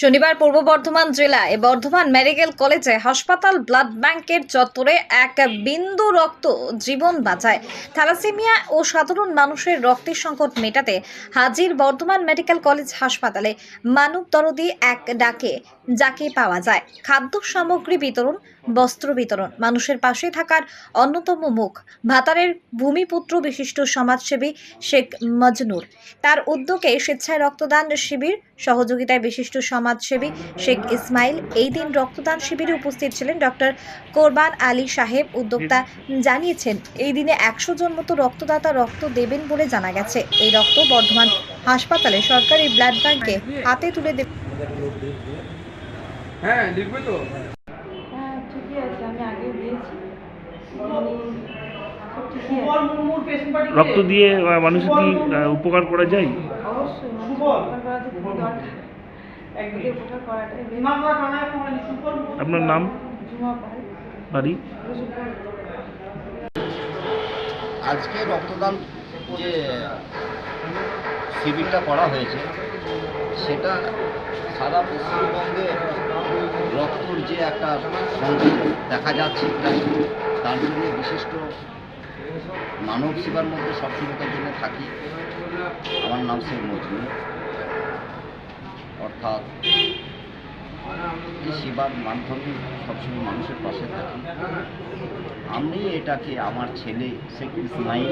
শনিবার পূর্ব বর্ধমান জেলায় বর্ধমান মেডিকেল কলেজে হাসপাতাল ব্লাড ব্যাংকের চত্বরে এক বিন্দু রক্ত জীবন বাঁচায়। থ্যালাসেমিয়া ও সাধারণ মানুষের রক্তের সংকট মেটাতে হাজির বর্ধমান মেডিকেল কলেজ হাসপাতালে মানব দরদি এক ডাকে, যাকে পাওয়া যায়। খাদ্য সামগ্রী বিতরণ, বস্ত্র বিতরণ, মানুষের পাশে থাকার অন্যতম মুখ। ভাতারের ভূমিপুত্র বিশিষ্ট সমাজসেবী শেখ মজনুর। তার উদ্যোগে স্বেচ্ছায় রক্তদান শিবির সহযোগিতায় বিশিষ্ট সমাজসেবী শেখ ইসমাইল এই দিন রক্তদান শিবিরে উপস্থিত ছিলেন ডক্টর কোরবান আলী সাহেব। উদ্যোক্তা জানিয়েছেন এই দিনে একশো জন মতো রক্তদাতা রক্ত দেবেন বলে জানা গেছে। এই রক্ত বর্ধমান হাসপাতালে সরকারি ব্লাড ব্যাংকে হাতে তুলে দেবে। হ্যাঁ তো। হ্যাঁ ঠিকই আছে আমি দিয়েছি। রক্ত দিয়ে মানুষের কি উপকার করা যায়? আপনার নাম? বাড়ি? আজকে রক্তদান যে শিবিরটা করা হয়েছে, সেটা সারা পশ্চিমবঙ্গে রক্তর যে একটা সংকট দেখা যাচ্ছে, তার জন্য বিশিষ্ট মানব সেবার মধ্যে সবসময়টার জন্য থাকি। আমার নাম শেখ মজনু। অর্থাৎ এই সেবার মাধ্যমে সবসময় মানুষের পাশে থাকি। আমি এটাকে আমার ছেলে শেখ ইসমাইল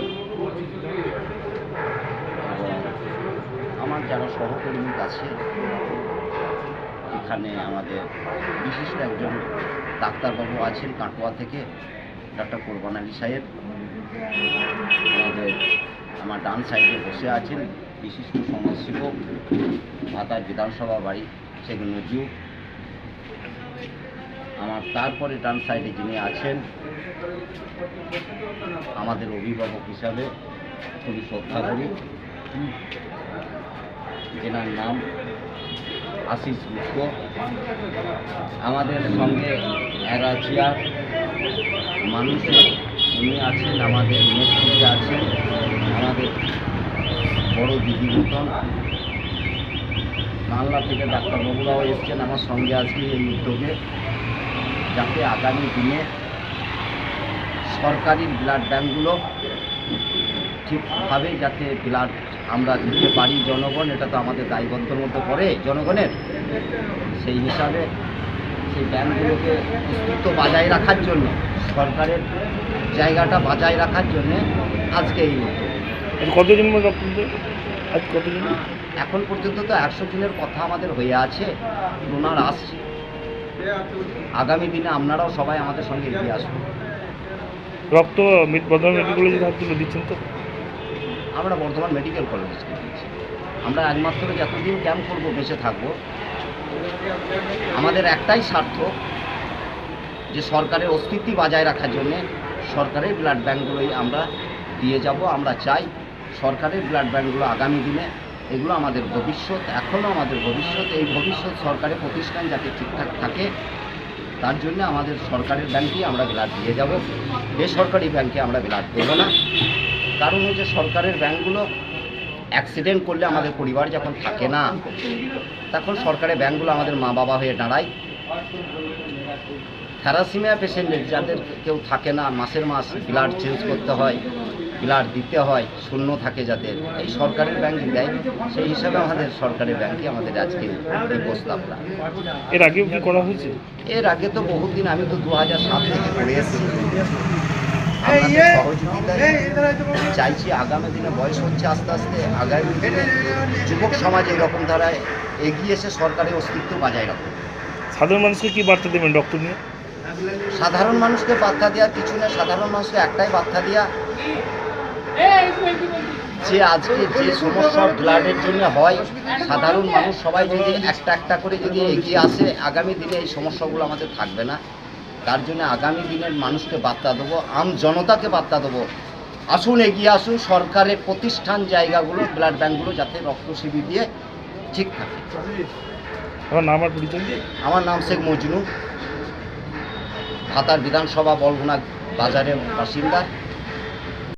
আমার যারা সহকর্মী আছে, এখানে আমাদের বিশিষ্ট একজন ডাক্তারবাবু আছেন কাটোয়া থেকে, ডাক্তার কোরবান আলী সাহেব। আমাদের, আমার ডান সাইডে বসে আছেন বিশিষ্ট সমাজসেবক ভাতার বিধানসভা বাড়ি, শেখ নজরুল আমার তারপরে ডান সাইডে যিনি আছেন, আমাদের অভিভাবক হিসাবে খুবই শ্রদ্ধা করি যেনার নাম আশিস গুপ্ত। আমাদের সঙ্গে এরাচিয়ার মানুষের উনি আছেন, আমাদের নেতৃত্বে আছেন, আমাদের বড় দিদি মতন। বাংলা থেকে ডাক্তারবাবুরাও এসছেন আমার সঙ্গে আজকে এই উদ্যোগে, যাতে আগামী দিনে সরকারি ব্লাড ব্যাঙ্কগুলো ঠিকভাবে যাতে ব্লাড আমরা দিতে পারি জনগণ, এটা তো আমাদের দায়বদ্ধর মধ্যে পড়ে। জনগণের সেই হিসাবে সেই ব্যাঙ্কগুলোকে অস্তিত্ব বজায় রাখার জন্য সরকারের জায়গাটা বজায় রাখার জন্য আজকে এই কতজন আজ কতজন? এখন পর্যন্ত তো একশো দিনের কথা আমাদের হয়ে আছে ওনার আসছে। আগামী দিনে আপনারাও সবাই আমাদের সঙ্গে এগিয়ে আসবেন রক্ত বর্ধমান মেডিকেল কলেজে দিচ্ছেন তো? আমরা বর্ধমান মেডিকেল কলেজকে দিয়েছি। আমরা একমাত্র যতদিন ক্যাম্প করব বেঁচে থাকব আমাদের একটাই স্বার্থ যে সরকারের অস্তিত্ব বজায় রাখার জন্য সরকারের ব্লাড ব্যাঙ্কগুলোই আমরা দিয়ে যাব। আমরা চাই সরকারের ব্লাড ব্যাঙ্কগুলো আগামী দিনে এগুলো আমাদের ভবিষ্যৎ এখনও আমাদের ভবিষ্যৎ, এই ভবিষ্যৎ সরকারের প্রতিষ্ঠান যাতে ঠিকঠাক থাকে, তার জন্য আমাদের সরকারের ব্যাংকেই আমরা ব্লাড দিয়ে যাব। বেসরকারি ব্যাংকে আমরা ব্লাড দেবো না। কারণ হচ্ছে সরকারের ব্যাংকগুলো অ্যাক্সিডেন্ট করলে আমাদের পরিবার যখন থাকে না তখন সরকারের ব্যাংকগুলো আমাদের মা বাবা হয়ে দাঁড়ায়। থ্যারাসিমিয়া পেশেন্টের যাদের কেউ থাকে না মাসের মাস ব্লাড চেঞ্জ করতে হয় ব্লাড দিতে হয় শূন্য থাকে যাদের এই সরকারের ব্যাংক দেয়। সেই হিসাবে আমাদের সরকারের ব্যাংকে আমাদের আজকে এই প্রস্তাবটা। এর আগেও কি করা হয়েছে? এর আগে তো বহুদিন আমি তো দু হাজার সাত থেকে করে এসেছি। আপনাদের সহযোগিতায় চাইছি আগামী দিনে বয়স হচ্ছে আস্তে আস্তে আগামী দিনে যুবক সমাজ এরকম ধারায় এগিয়ে এসে সরকারের অস্তিত্ব বজায় রাখবে সাধারণ মানুষকে কি বার্তা দেবেন রক্ত নিয়ে? সাধারণ মানুষকে বার্তা দেওয়ার কিছু না সাধারণ মানুষকে একটাই বার্তা দেওয়া যে আজকে যে সমস্যা ব্লাডের জন্য হয় সাধারণ মানুষ সবাই যদি একটা একটা করে যদি এগিয়ে আসে আগামী দিনে এই সমস্যাগুলো আমাদের থাকবে না। তার জন্য আগামী দিনের মানুষকে বার্তা দেবো আম জনতাকে বার্তা দেবো। আসুন এগিয়ে আসুন সরকারের প্রতিষ্ঠান জায়গাগুলো ব্লাড ব্যাঙ্কগুলো যাতে রক্ত শিবির দিয়ে ঠিক থাকে। আমার নাম আর পরিচয় আমার নাম শেখ মজনু। ভাতার বিধানসভা বলগুনা বাজারের বাসিন্দা।